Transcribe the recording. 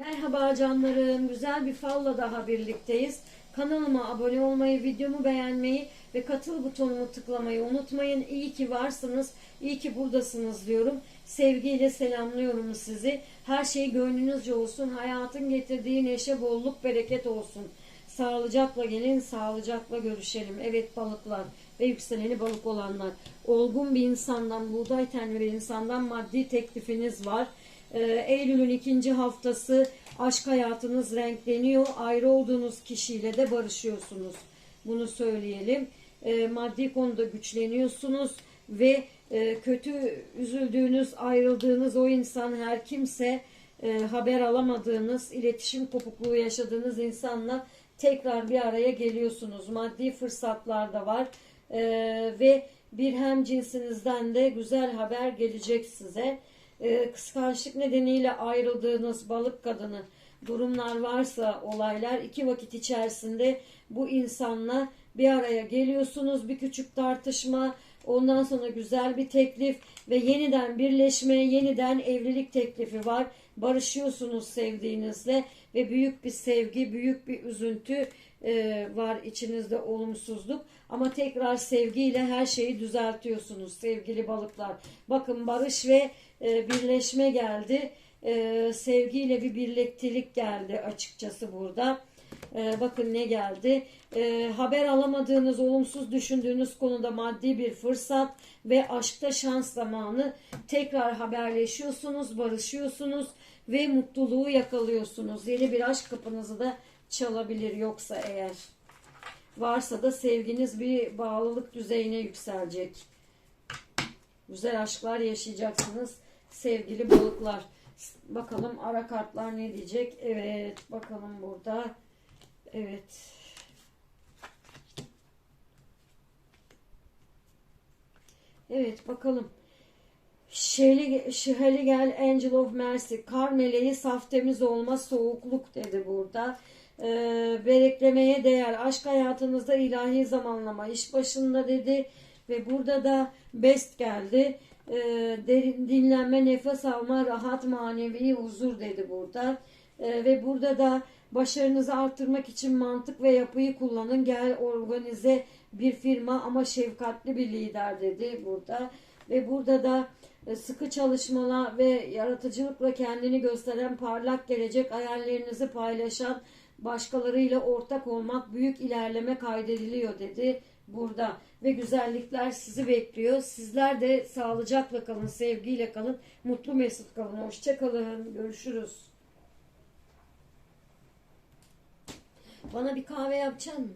Merhaba canlarım. Güzel bir falla daha birlikteyiz. Kanalıma abone olmayı, videomu beğenmeyi ve katıl butonumu tıklamayı unutmayın. İyi ki varsınız, iyi ki buradasınız diyorum. Sevgiyle selamlıyorum sizi. Her şey gönlünüzce olsun. Hayatın getirdiği neşe, bolluk, bereket olsun. Sağlıcakla gelin, sağlıcakla görüşelim. Evet balıklar ve yükseleni balık olanlar. Olgun bir insandan, buğday tenli bir insandan maddi teklifiniz var. Ee, Eylül'ün ikinci haftası aşk hayatınız renkleniyor. Ayrı olduğunuz kişiyle de barışıyorsunuz. Bunu söyleyelim. Ee, maddi konuda güçleniyorsunuz ve e, kötü üzüldüğünüz, ayrıldığınız o insan her kimse e, haber alamadığınız, iletişim kopukluğu yaşadığınız insanla tekrar bir araya geliyorsunuz. Maddi fırsatlar da var. Ee, ve bir hem cinsinizden de güzel haber gelecek size. Ee, kıskançlık nedeniyle ayrıldığınız balık kadını durumlar varsa olaylar iki vakit içerisinde bu insanla bir araya geliyorsunuz. Bir küçük tartışma, ondan sonra güzel bir teklif ve yeniden birleşme, yeniden evlilik teklifi var. Barışıyorsunuz sevdiğinizle ve büyük bir sevgi, büyük bir üzüntü e, var içinizde olumsuzluk. Ama tekrar sevgiyle her şeyi düzeltiyorsunuz sevgili balıklar. Bakın barış ve e, birleşme geldi. E, sevgiyle bir birliktelik geldi açıkçası burada. E, bakın ne geldi. E, haber alamadığınız, olumsuz düşündüğünüz konuda maddi bir fırsat ve aşkta şans zamanı tekrar haberleşiyorsunuz, barışıyorsunuz ve mutluluğu yakalıyorsunuz. Yeni bir aşk kapınızı da çalabilir yoksa eğer. Varsa da sevginiz bir bağlılık düzeyine yükselecek. Güzel aşklar yaşayacaksınız sevgili balıklar. Bakalım ara kartlar ne diyecek? Evet bakalım burada. Evet. Evet bakalım. Şeli, Şihali gel Angel of Mercy. Kar meleği saf temiz olma soğukluk dedi burada. Ee, bereklemeye değer. Aşk hayatınızda ilahi zamanlama. iş başında dedi. Ve burada da best geldi. Ee, derin, dinlenme, nefes alma, rahat manevi huzur dedi burada. Ee, ve burada da başarınızı arttırmak için mantık ve yapıyı kullanın. Gel organize bir firma ama şefkatli bir lider dedi burada. Ve burada da e, sıkı çalışmalar ve yaratıcılıkla kendini gösteren parlak gelecek hayallerinizi paylaşan başkalarıyla ortak olmak büyük ilerleme kaydediliyor dedi burada ve güzellikler sizi bekliyor. Sizler de sağlıcakla kalın, sevgiyle kalın, mutlu mesut kalın. Hoşça kalın. Görüşürüz. Bana bir kahve yapacaksın mı?